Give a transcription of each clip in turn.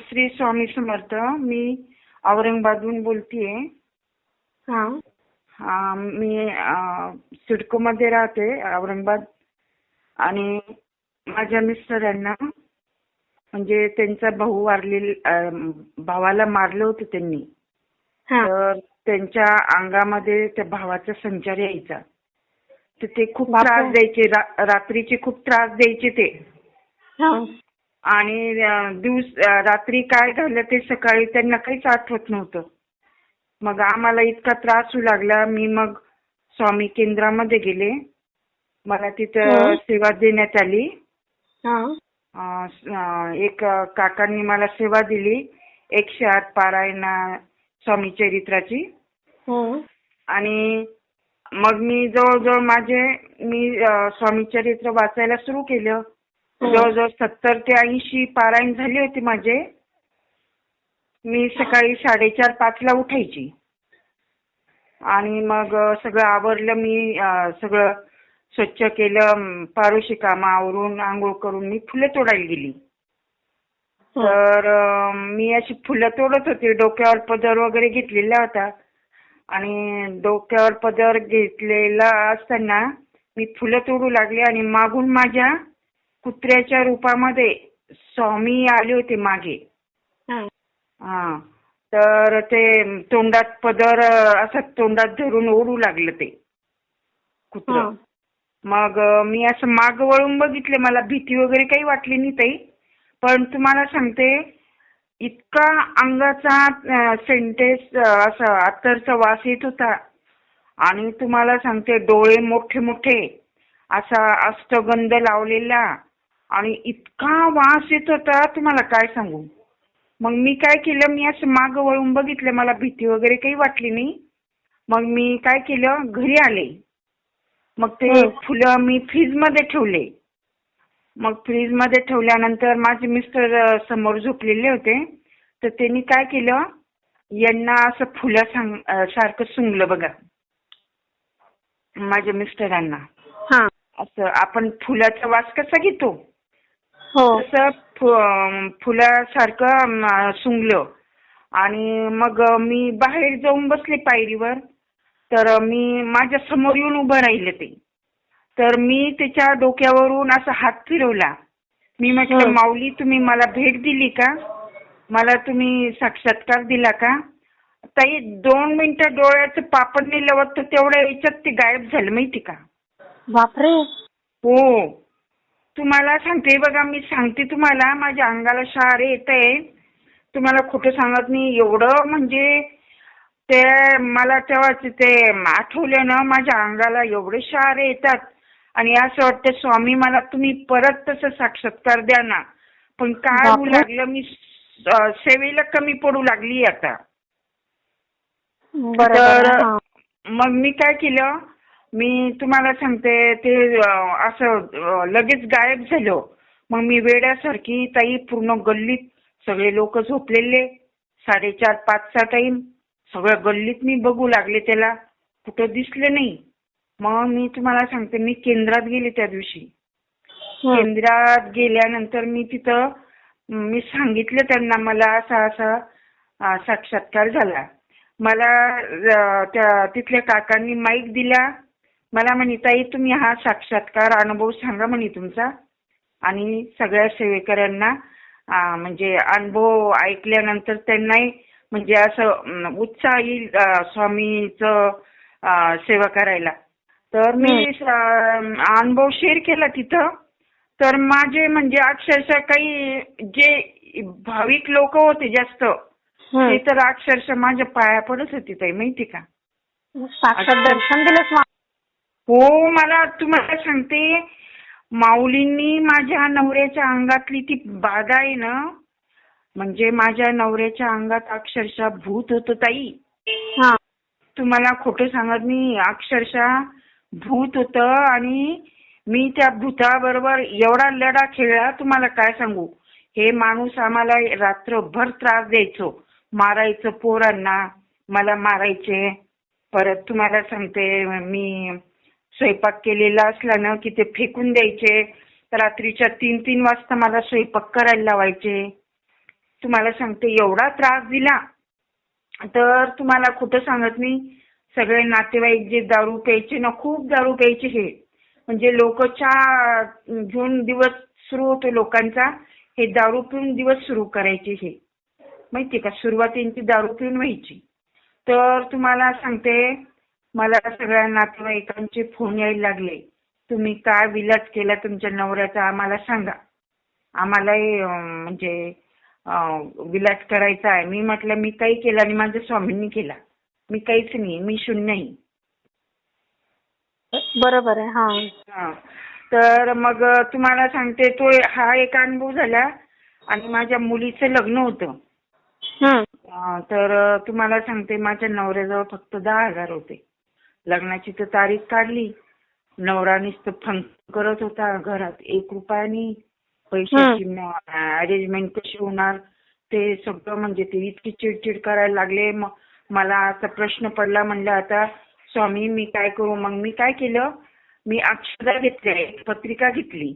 श्री स्वामी समर्थ मी औरंगाबादहून बोलतीये. हा. हा, मी अ, सिडकोमध्ये राहते औरंगाबाद. आणि माझ्या मिस्टरांना म्हणजे त्यांचा भाऊ वारलेला अ, भावाला मारलं होतं त्यांनी. हा. तर त्यांच्या अंगामध्ये त्या भावाचा संचार यायचा. तर ते खूप बापरे. त्रास द्यायचे रा- रात्रीचे खूप त्रास द्यायचे ते. हा. आणि दिवस रात्री काय झालं ते सकाळी त्यांना काहीच आठवत नव्हतं. मग आम्हाला इतका त्रास होऊ लागला. मी मग स्वामी केंद्रामध्ये गेले. मला तिथं हं. सेवा देण्यात आली. हा. एक काकांनी मला सेवा दिली. एकशे आठ पारायण स्वामी चरित्राची. हं. आणि मग मी जवळजवळ माझे मी स्वामी चरित्र वाचायला सुरू केलं. जवळजवळ सत्तर ते ऐंशी पारायण झाले होते माझे. मी सकाळी साडेचार पाचला उठायची. आणि मग सगळं आवरलं मी सगळं स्वच्छ केलं पारोशी कामं आवरून आंघोळ करून मी फुलं तोडायला गेली. हं. तर मी अशी फुलं तोडत होते. डोक्यावर पदर वगैरे घेतलेला होता. आणि डोक्यावर पदर घेतलेला असताना मी फुलं तोडू लागले आणि मागून माझ्या कुत्र्याच्या रूपामध्ये स्वामी आले होते मागे. हा. तर ते तोंडात पदर असं तोंडात धरून ओढू लागलं ते कुत्र. मग मी असं माग वळून बघितले मला भीती वगैरे काही वाटली नाही ताई. पण तुम्हाला सांगते इतका अंगाचा सेंटेस असं अत्तरचा वास येत होता. आणि तुम्हाला सांगते डोळे मोठे मोठे असा अष्टगंध लावलेला. आणि इतका वास येत होता तुम्हाला काय सांगू? मग मी काय केलं मी असं माग वळून बघितलं मला भीती वगैरे काही वाटली नाही. मग मी काय केलं घरी आले. मग ते. फुलं मी फ्रीजमध्ये ठेवले. मग फ्रीजमध्ये ठेवल्यानंतर माझे मिस्टर समोर झोपलेले होते. तर त्यांनी काय केलं यांना असं फुलं सांग सारखं सुंगलं बघा. माझ्या मिस्टरांना. असं आपण फुलाचा वास कसा घेतो? तसं फु- अं, फुलासारखं सुंगलं. आणि मग मी बाहेर जाऊन बसले पायरीवर. तर मी माझ्यासमोर येऊन उभं राहिले ते. तर मी त्याच्या डोक्यावरून असा हात फिरवला. मी म्हटलं हं. माऊली तुम्ही मला भेट दिली का? मला तुम्ही साक्षात्कार दिला का? ताई दोन मिनिटं डोळ्याचं पापड नाही लवत तर तेवढ्या याच्यात ते गायब झालं माहिती का? बापरे! हो. तुम्हाला सांगते बघा मी सांगते तुम्हाला माझ्या अंगाला शहारे येत आहे तुम्हाला खोटं सांगत नाही एवढं म्हणजे ते मला तेव्हा ते आठवलं ना माझ्या अंगाला एवढे शहारे येतात आणि असं वाटतं स्वामी मला तुम्ही परत तसं साक्षात्कार द्या ना पण काय होऊ. लागलं मी सेवेला कमी पडू लागली आता तर. मग मी काय केलं मी तुम्हाला सांगते ते अं, असं लगेच गायब झालो. मग मी वेड्यासारखी ताई पूर्ण गल्लीत सगळे लोक झोपलेले. साडेचार पाचचा टाइम सगळ्या गल्लीत मी बघू लागले त्याला. कुठं दिसलं नाही. मग मी तुम्हाला सांगते मी केंद्रात गेले त्या दिवशी. हं. केंद्रात गेल्यानंतर मी तिथं मी सांगितलं त्यांना मला असा असा अं, साक्षात्कार झाला. मला अं, त्या तिथल्या काकांनी माईक दिला. मला म्हणे ताई तुम्ही हा साक्षात्कार अनुभव सांगा म्हणे तुमचा. आणि सगळ्या सेवेकऱ्यांना म्हणजे अनुभव ऐकल्यानंतर त्यांनाही म्हणजे असं उत्साह येईल स्वामीचं सेवा करायला. तर मी अनुभव शेअर केला तिथं. तर माझे म्हणजे अक्षरशः काही जे भाविक लोक होते जास्त. ते तर अक्षरशः माझ्या पाया पडत होती ताई माहिती का? साक्षात दर्शन दिलं हो मला तुम्हाला सांगते. माऊलींनी माझ्या नवऱ्याच्या अंगातली ती बाधा आहे ना म्हणजे माझ्या नवऱ्याच्या अंगात अक्षरशः भूत होतं ताई. हा. तुम्हाला खोटं सांगत नाही अक्षरशः भूत होतं आणि मी त्या भूताबरोबर एवढा लढा खेळला तुम्हाला काय सांगू? हे माणूस आम्हाला रात्रभर त्रास द्यायचो. मारायचं पोरांना मला मारायचे. परत तुम्हाला सांगते मी स्वयंपाक केलेला असला ना की ते फेकून द्यायचे. रात्रीच्या तीन तीन वाजता मला स्वयंपाक करायला लावायचे. तुम्हाला सांगते एवढा त्रास दिला. तर तुम्हाला कुठं सांगत मी सगळे नातेवाईक जे दारू प्यायचे ना खूप दारू प्यायचे हे. म्हणजे लोक चहा घेऊन दिवस सुरू होतो लोकांचा हे दारू पिऊन दिवस सुरू करायचे हे. माहितीये का? सुरुवात दारू पिऊन व्हायची. तर तुम्हाला सांगते मला सगळ्या नातेवाईकांचे फोन यायला लागले. तुम्ही काय विलास केला तुमच्या नवऱ्याचा आम्हाला सांगा. आम्हालाही अं, म्हणजे अं, विलास करायचा आहे. मी म्हटलं मी काही केला आणि माझ्या स्वामींनी केला. मी काहीच नाही मी शून्य बरोबर आहे हा. हा. तर मग तुम्हाला सांगते तो हा एक अनुभव झाला आणि माझ्या मुलीचं लग्न होतं. तर तुम्हाला सांगते माझ्या नवऱ्याजवळ फक्त दहा हजार होते. लग्नाची तर तारीख काढली. नवरा नुसतं फंक करत होता घरात. एक रुपयानी पैशाची अरेंजमेंट कशी होणार? ते सगळं म्हणजे ते इतकी चिडचिड करायला लागले. मग मला असा प्रश्न पडला. म्हणलं आता स्वामी मी काय करू? मग मी काय केलं? मी अक्षदा घेतल्या एक पत्रिका घेतली.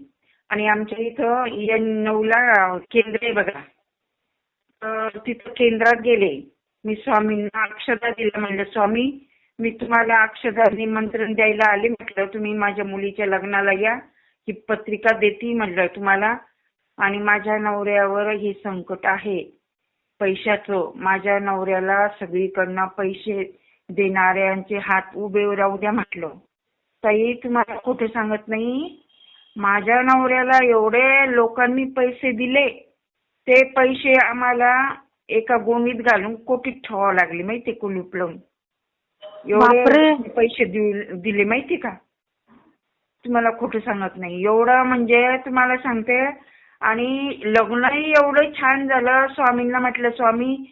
आणि आमच्या इथं एन नऊला केंद्र आहे बघा. तर तिथं केंद्रात गेले. मी स्वामींना अक्षदा दिलं म्हणलं स्वामी मी तुम्हाला अक्षदा निमंत्रण द्यायला आले. म्हटलं तुम्ही माझ्या मुलीच्या लग्नाला या. ही पत्रिका देते म्हटलं तुम्हाला. आणि माझ्या नवऱ्यावर हे संकट आहे. पैशाचं. माझ्या नवऱ्याला सगळीकडनं पैसे देणाऱ्यांचे हात उभे राहू द्या म्हटलं. ताई तुम्हाला कुठे सांगत नाही. माझ्या नवऱ्याला एवढे लोकांनी पैसे दिले. ते पैसे आम्हाला एका गोणीत घालून कोटीत ठेवावं लागले माहिती कुलूप लावून. बापरे. एवढे पैसे दिल- दिले माहिती का? तुम्हाला खोटं सांगत नाही. एवढं म्हणजे तुम्हाला सांगते आणि लग्नही एवढं छान झालं. स्वामींना म्हटलं स्वामी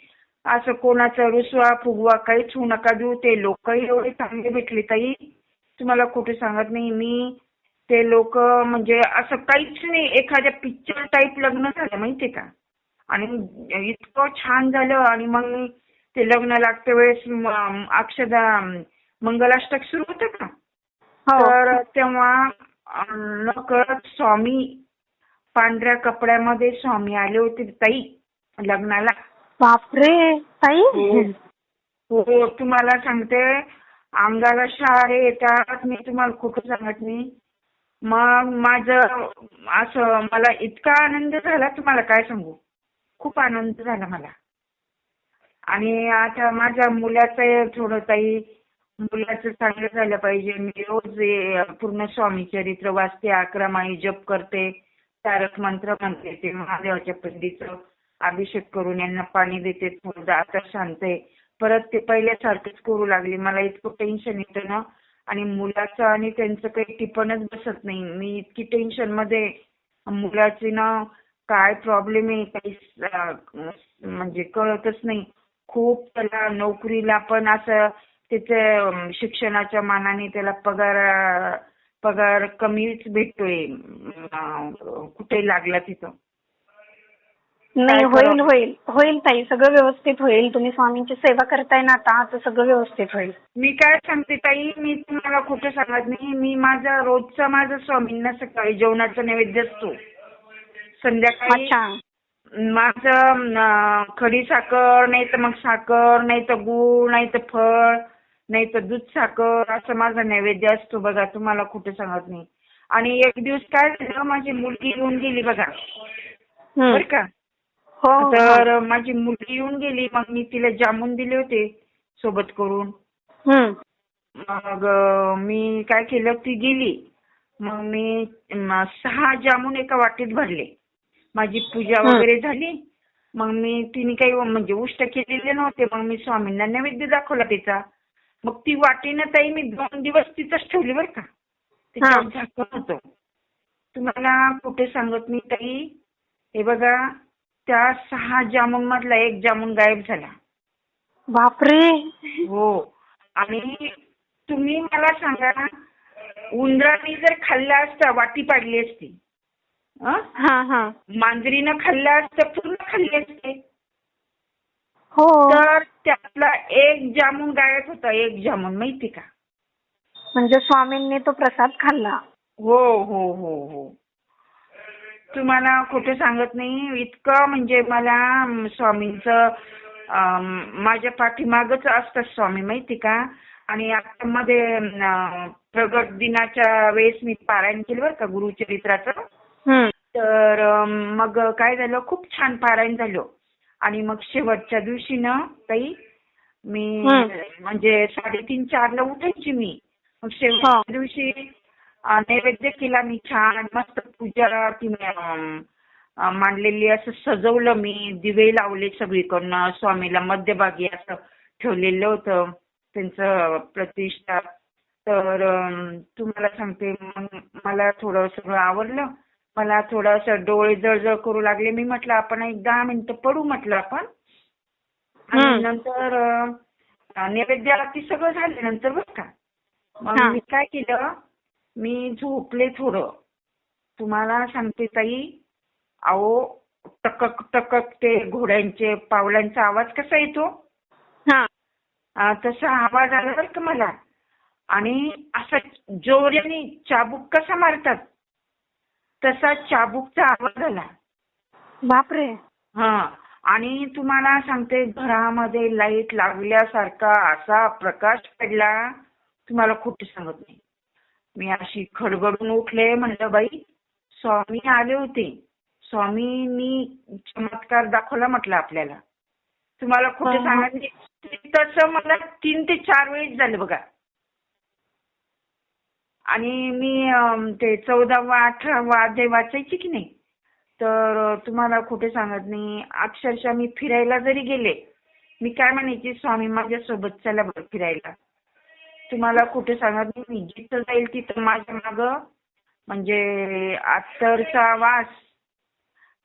असं कोणाचा रुसवा फुगवा काहीच होऊ नका देऊ. ते लोकही एवढे चांगले भेटले ताई. तुम्हाला खोटं सांगत नाही. मी ते लोक म्हणजे असं काहीच नाही. एखाद्या पिक्चर टाईप लग्न झालं माहितीये का? आणि इतकं छान झालं. आणि मग मी ते लग्न लागत्या वेळेस अक्षदा मंगलाष्टक सुरू होतं का? हो. तर तेव्हा नकळत स्वामी पांढऱ्या कपड्यामध्ये स्वामी आले होते ताई लग्नाला. बापरे ताई. हो. तुम्हाला सांगते अंगाला शहारे येतात मी तुम्हाला खोटं सांगत. नाही मग माझं असं मला इतका आनंद झाला तुम्हाला काय सांगू? खूप आनंद झाला मला. आणि आता माझ्या मुलाचं थोडं ताई मुलाचं चांगलं झालं पाहिजे. मी रोज पूर्ण स्वामी चरित्र वाचते अकरा माई जप करते तारक मंत्र म्हणते. ते महादेवाच्या पंडीचं अभिषेक करून यांना पाणी देते थोडं आता शांत आहे. परत ते पहिल्यासारखंच करू लागले. मला इतकं टेन्शन येतं ना. आणि मुलाचं आणि त्यांचं काही टिपणच बसत नाही. मी इतकी टेन्शनमध्ये मुलाची ना काय प्रॉब्लेम आहे काही म्हणजे कळतच नाही. खूप त्याला नोकरीला पण असं त्याच्या अं, शिक्षणाच्या मानाने त्याला पगार पगार कमीच भेटतोय. कुठे लागला तिथं? नाही होईल? होईल. होईल ताई सगळं व्यवस्थित होईल. तुम्ही स्वामींची सेवा करताय ना आता तर सगळं व्यवस्थित होईल. मी काय सांगते ताई मी तुम्हाला कुठे सांगत नाही. मी माझा रोजचा माझा स्वामींना सकाळी जेवणाचा नैवेद्य असतो. संध्याकाळी माझं खडी साखर नाही तर मग साखर नाही तर गूळ नाही तर फळ नाही तर दूध साखर असं माझा नैवेद्य असतो बघा तुम्हाला कुठे सांगत नाही आणि एक दिवस काय झालं माझी मुलगी येऊन गेली बघा. बरं का हो हो. तर माझी मुलगी येऊन गेली मग मी तिला जामून दिले होते सोबत करून. मग मी काय केलं ती गेली मग म, सहा जामून एका वाटीत भरले माझी पूजा. वगैरे झाली. मग मी तिने काही म्हणजे उष्ट केलेले नव्हते. मग मी स्वामींना नैवेद्य दाखवला तिचा. मग ती वाटीनं ताई मी दोन दिवस तिथंच ठेवली बरं का. होतं तुम्हाला कुठे सांगत मी ताई. हे बघा त्या सहा जामून मधला एक जामून गायब झाला. बापरे! हो. आणि तुम्ही मला सांगा उंदराने जर खाल्ला असता वाटी पाडली असती मांजरीनं खाल्लं असतं पूर्ण खाल्ली असते. हो. तर त्यातला एक जामून गायब होता एक जामून माहिती का? म्हणजे स्वामींनी तो प्रसाद खाल्ला. हो हो हो हो. तुम्हाला खोटं सांगत नाही इतकं म्हणजे मला स्वामींचं माझ्या पाठीमागच असतात स्वामी माहिती का? आणि आता मध्ये प्रगट दिनाच्या वेळेस मी पारायण केलं बरं का गुरुचरित्राचं. तर मग काय झालं? खूप छान पारायण झालं. आणि मग शेवटच्या दिवशी ना ताई मी. म्हणजे साडेतीन चारला उठायची मी. मग हा. शेवटच्या दिवशी अं, नैवेद्य केला मी छान. मस्त पूजा मांडलेली असं सजवलं मी. दिवे लावले सगळीकडनं. स्वामीला मध्यभागी असं ठेवलेलं होतं. त्यांचं प्रतिष्ठा. तर तुम्हाला सांगते मग मला थोडं सगळं आवडलं. मला थोडंसं डोळे जळजळ करू लागले. मी म्हटलं आपण एक दहा मिनिटं पडू म्हटलं आपण. आणि. नंतर नैवेद्याला ती सगळं झालं नंतर बरं का. मग. मी काय केलं मी झोपले थोडं. तुम्हाला सांगते ताई अहो टकक टकक ते घोड्यांचे पावलांचा आवाज कसा येतो? हा. तसा आवाज आला बरं का मला. आणि असा जोराने चाबूक कसा मारतात? तसा चाबूकचा आवाज आला. बापरे. हा आणि तुम्हाला सांगते घरामध्ये लाइट लागल्यासारखा असा प्रकाश पडला तुम्हाला खोटं सांगत नाही. मी अशी खडबडून उठले म्हणलं बाई स्वामी आले होते. स्वामींनी चमत्कार दाखवला म्हटलं आपल्याला. तुम्हाला खोटं. सांगत नाही. तसं मला तीन ते चार वेळेस झालं बघा. आणि मी अं, ते चौदावा अठरावा अध्याय वाचायची की नाही तर तुम्हाला खोटे सांगत नाही. अक्षरशः मी फिरायला जरी गेले मी काय म्हणायची स्वामी माझ्यासोबत चला बरं फिरायला. तुम्हाला खोटे सांगत नाही. मी जिथं जाईल तिथं माझ्या माग म्हणजे अत्तरचा वास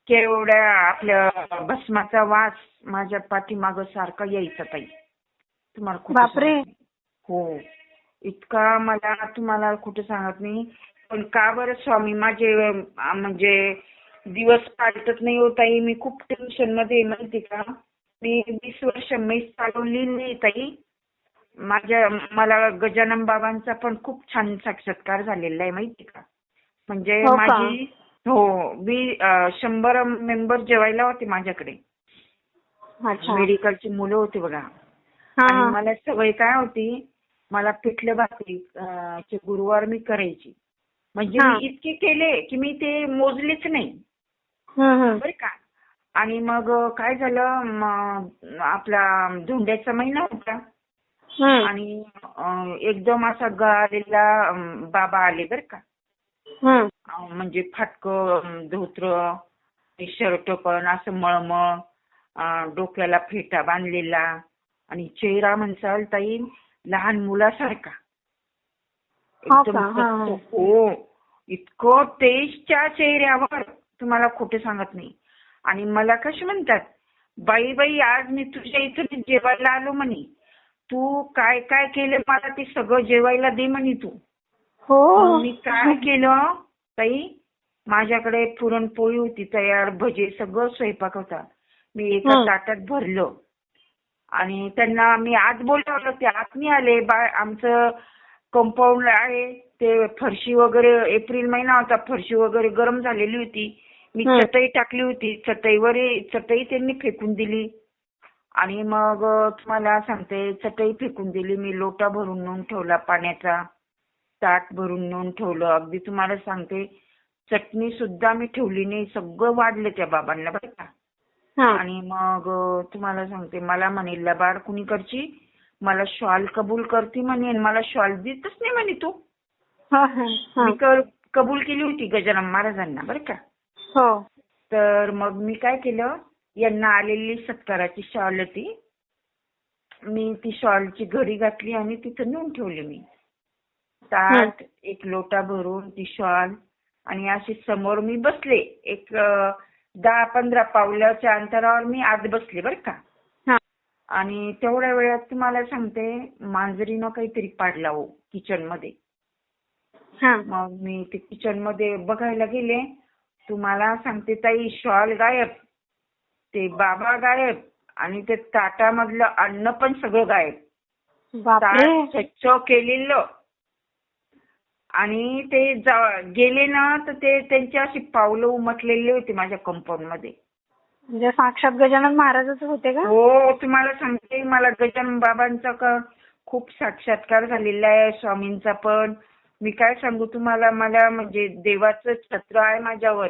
केवढ्या आपल्या भस्माचा वास माझ्या पाठीमाग सारखा यायचा ताई. तुम्हाला खोटं बापरे. सांगत नाही. हो. इतका मला तुम्हाला कुठं सांगत नाही. पण का बरं स्वामी माझे म्हणजे दिवस काढतच नाही हो ताई. मी खूप टेन्शनमध्ये माहिती का? मी वीस वर्ष मेस चालवली नाही ताई. माझ्या मला गजानन बाबांचा पण खूप छान साक्षात्कार झालेला आहे माहिती का? म्हणजे हो का? माझी हो मी अं, शंभर मेंबर जेवायला होते माझ्याकडे. अच्छा. मेडिकलची मुलं होती बघा. हा आणि मला सवय काय होती? मला पिठलं भाकरी चे गुरुवार मी करायची. म्हणजे. मी इतके केले की मी ते मोजलेच नाही. बरं का? आणि मग काय झालं आपला धोंड्याचा महिना होता. आणि एकदम असा गळालेला बाबा आले बरं का? म्हणजे फाटकं धोत्र शर्ट पण असं मळमळ डोक्याला फेटा बांधलेला. आणि चेहरा म्हणसाल ताई लहान मुलासारखा. हो एकदम? हा, इतकं तेजच्या चेहऱ्यावर तुम्हाला खोटे सांगत नाही. आणि मला कसे म्हणतात बाई बाई आज मी तुझ्या इथं जेवायला आलो म्हणे. तू काय काय केलं मला ते सगळं जेवायला दे म्हणे तू. हो. मी काय केलं ताई माझ्याकडे पुरणपोळी होती तयार भजे सगळं स्वयंपाक होता. मी एका. ताटात भरलं. आणि त्यांना मी आज बोलावलं ते आत नाही आले. बा आमचं कंपाऊंड आहे ते फरशी वगैरे एप्रिल महिना होता फरशी वगैरे गरम झालेली होती. मी हं. चटई टाकली होती. चटईवर चटई त्यांनी फेकून दिली. आणि मग तुम्हाला सांगते चटई फेकून दिली मी लोटा भरून नेऊन ठेवला पाण्याचा. ताट भरून नेऊन ठेवलं. अगदी तुम्हाला सांगते चटणी सुद्धा मी ठेवली नाही. सगळं वाढलं त्या बाबांना बरं का. आणि मग तुम्हाला सांगते मला म्हणे लबाड कुणी करची? मला शॉल कबूल करती म्हणे आणि मला शॉल देतच नाही म्हणे तू. हा, हा, हा. मी कबूल केली होती गजानन महाराजांना बरं का? हो. तर मग मी काय केलं यांना आलेली सत्काराची शॉल होती. मी ती शॉलची घडी घातली आणि तिथं नेऊन ठेवली मी. ताट एक लोटा भरून ती शॉल आणि अशी समोर मी बसले. एक दहा पंधरा पावलाच्या अंतरावर मी आत बसले बरं का. हा. आणि तेवढ्या वेळात तुम्हाला सांगते मांजरीनं काहीतरी पाडला हो किचनमध्ये हा. मग मी ते किचनमध्ये बघायला गेले. तुम्हाला सांगते ताई शॉल गायब ते बाबा गायब आणि ते ताटामधलं अन्न पण सगळं गायब. बापरे. ताट स्वच्छ केलेलं. आणि ते जा- गेले ना तर ते त्यांची अशी पावलं उमटलेली होती माझ्या कंपाऊंडमध्ये. म्हणजे साक्षात गजानन महाराजच होते का? हो तुम्हाला सांगते मला गजानन बाबांचा का खूप साक्षात्कार झालेला आहे स्वामींचा पण. मी काय सांगू तुम्हाला मला म्हणजे देवाचं छत्र आहे माझ्यावर.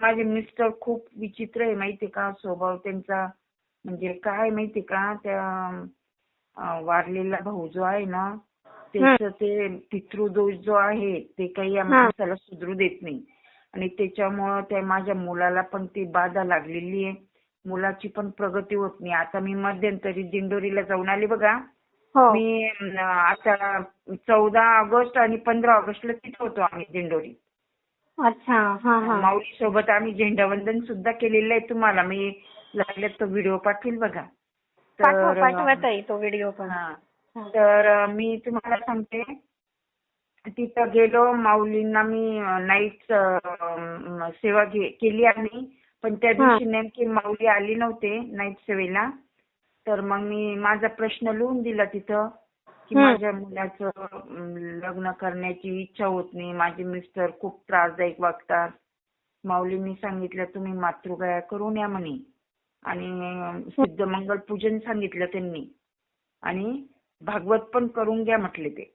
माझे मिस्टर खूप विचित्र आहे माहितीये का? स्वभाव त्यांचा म्हणजे काय माहितीये का? त्या वारलेला भाऊ जो आहे ना त्याचं ते पितृदोष जो आहे ते काही या. माणसाला सुधरू देत नाही. आणि त्याच्यामुळं त्या माझ्या मुलाला पण ती बाधा लागलेली आहे. मुलाची पण प्रगती होत नाही. आता मी मध्यंतरी दिंडोरीला जाऊन आले बघा. हो. मी आता चौदा ऑगस्ट आणि पंधरा ऑगस्टला तिथे होतो आम्ही दिंडोरी. अच्छा हा हा. माऊली सोबत आम्ही झेंडावंदन सुद्धा केलेलं आहे तुम्हाला. मी लागल्यात तो व्हिडिओ पाठवेल बघा. पाठवा तर तो व्हिडिओ पण. तर मी तुम्हाला सांगते. तिथं गेलो माऊलींना मी नाईट सेवा केली आम्ही. पण त्या दिवशी नेमकी माऊली आली नव्हते नाईट सेवेला. तर मग मी माझा प्रश्न लिहून दिला तिथं की. माझ्या मुलाचं लग्न करण्याची इच्छा होत नाही. माझे मिस्टर खूप त्रासदायक वागतात. माऊलींनी सांगितलं तुम्ही मातृगया करून या म्हणे. आणि सिद्धमंगल पूजन सांगितलं त्यांनी. आणि भागवत पण करून घ्या म्हटले ते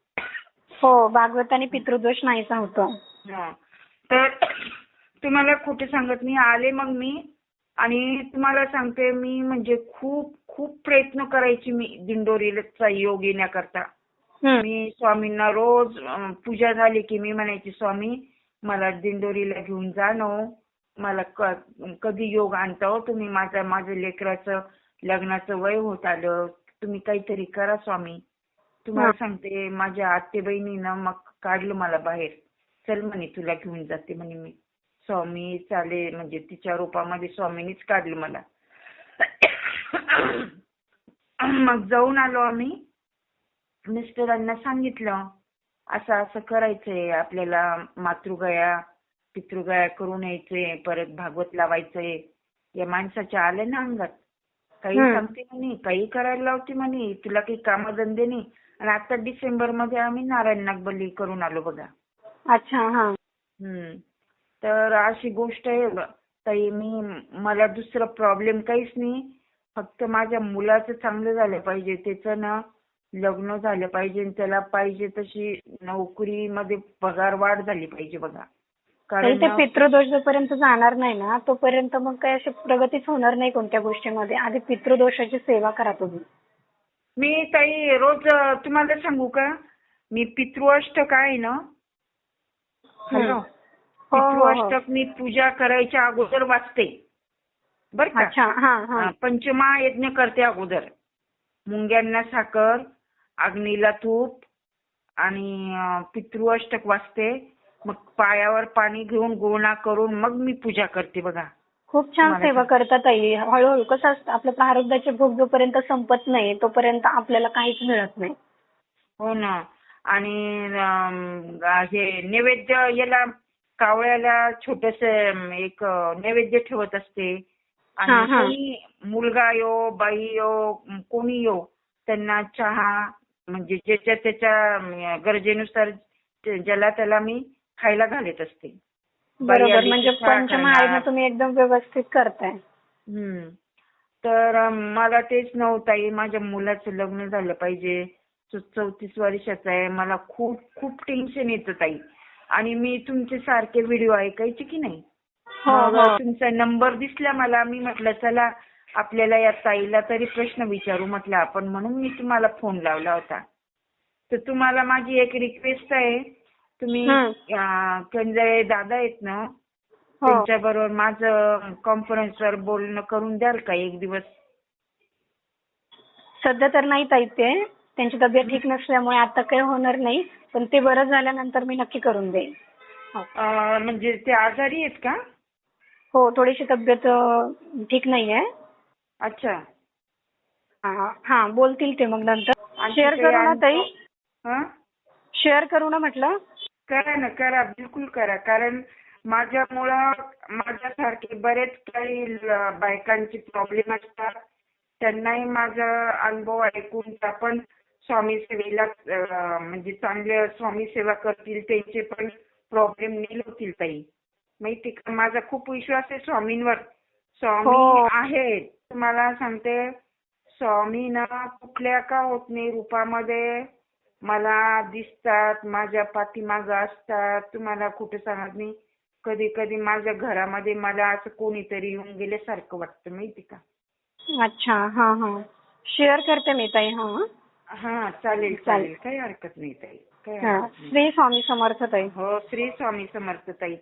हो भागवत आणि पितृदोष नाहीसा होतो हा. तर तुम्हाला खोटे सांगत नाही आले मग मी आणि तुम्हाला सांगते मी म्हणजे खूप खूप प्रयत्न करायची मी दिंडोरीचा योग येण्याकरता. मी स्वामींना रोज पूजा झाली की मी म्हणायची स्वामी मला दिंडोरीला घेऊन जा न हो. मला कधी योग आणता हो तुम्ही माझ्या माझ्या लेकराचं लग्नाचं वय होत आलं तुम्ही काहीतरी करा स्वामी. तुम्हाला. सांगते माझ्या आत्ते बहिणीनं मग काढलं मला बाहेर. चल म्हणे तुला घेऊन जाते म्हणे मी. स्वामी चाले म्हणजे तिच्या रूपामध्ये स्वामीनीच काढलं मला. मग जाऊन आलो आम्ही. मिस्टरांना सांगितलं असं असं करायचंय आपल्याला मातृगया पितृगया करून यायचंय परत भागवत लावायचंय. या माणसाच्या आले ना अंगात. काही. सांगते म्हणे काही करायला लावते म्हणे तुला काही कामधंदे नाही. आणि आता डिसेंबरमध्ये आम्ही नारायण नागबली करून आलो बघा. अच्छा हा. हम्म. तर अशी गोष्ट आहे ब- ताई मी मला दुसरं प्रॉब्लेम काहीच नाही. फक्त माझ्या मुलाचं चांगलं झालं पाहिजे. त्याचं ना लग्न झालं पाहिजे आणि त्याला पाहिजे तशी नोकरीमध्ये पगार वाढ झाली पाहिजे बघा. कारण ते पितृदोष जोपर्यंत जाणार नाही ना तोपर्यंत मग काही अशी प्रगतीच होणार नाही कोणत्या गोष्टीमध्ये. आधी पितृदोषाची सेवा करा तुम्ही. मी ताई रोज अं, तुम्हाला सांगू का? मी पितृअष्टक आहे ना? हॅलो? हो, हो, हो. पितृअष्टक मी पूजा करायच्या अगोदर वाचते. बर का? अच्छा हा हा. हा, पंचमहायज्ञ करते अगोदर. मुंग्यांना साखर अग्नीला तूप आणि अं, पितृअष्टक वाचते. मग पायावर पाणी घेऊन गोळा करून मग मी पूजा करते बघा. खूप छान तुम्हाला सेवा करतात ताई. हळूहळू कसं असतं आपलं प्रारब्धाचे भोग जोपर्यंत संपत नाही तोपर्यंत आपल्याला काहीच मिळत नाही. हो ना. आणि हे नैवेद्य याला कावळ्याला छोटस एक नैवेद्य ठेवत असते. हा, आणि हा. कोणी मुलगा यो बाई यो कोणी यो त्यांना चहा म्हणजे ज्याच्या त्याच्या गरजेनुसार ज्याला त्याला मी खायला घालत असते. बरोबर म्हणजे करणार. तुम्ही एकदम व्यवस्थित करताय. हम्म. तर मला तेच नव्हतं माझ्या मुलाचं लग्न झालं पाहिजे. चौतीस वर्षाचा आहे मला खूप खूप टेन्शन येतं ताई. आणि मी तुमचे सारखे व्हिडिओ ऐकायचे की नाही? हो हो. तुमचा नंबर दिसला मला मी म्हटलं चला आपल्याला या ताईला तरी प्रश्न विचारू म्हटलं आपण. म्हणून मी तुम्हाला फोन लावला होता. तर तुम्हाला माझी एक रिक्वेस्ट आहे. तुम्ही कंजाळे दादा आहेत ना हो. त्यांच्या बरोबर माझं कॉन्फरन्सवर बोलणं करून द्याल का एक दिवस? सध्या तर नाही ताई ते. त्यांची तब्येत ठीक नसल्यामुळे आता काही होणार नाही पण ते बरं झाल्यानंतर मी नक्की करून देईन. हो. अं, म्हणजे ते आजारी आहेत का? हो थोडीशी तब्येत अं, ठीक नाहीये अच्छा. हा हा, बोलतील ते मग नंतर. आणखी शेअर काही करू ना ताई. हं? शेअर करू ना म्हटलं. करा ना करा बिलकुल करा. कारण माझ्यामुळं माझ्यासारखे बरेच काही बायकांचे प्रॉब्लेम असतात. त्यांनाही माझा अनुभव ऐकून आपण स्वामी सेवेला म्हणजे चांगले स्वामी सेवा करतील त्यांचे पण प्रॉब्लेम नील होतील ताई. माहिती का? माझा खूप विश्वास आहे स्वामींवर. स्वामी हो. आहेत तुम्हाला सांगते स्वामी ना कुठल्या का होत नाही रूपामध्ये मला दिसतात माझ्या पाठीमागं असतात. तुम्हाला कुठे सांगत नाही. कधी कधी माझ्या घरामध्ये मला असं कोणीतरी येऊन गेल्यासारखं वाटतं माहिती का? अच्छा हा हा. शेअर करते मी ताई हा. हा चालेल चालेल. काही हरकत नाही ताई. काही हा. हरकत नाही. श्री स्वामी समर्थ ताई. हो श्री स्वामी समर्थ ताई.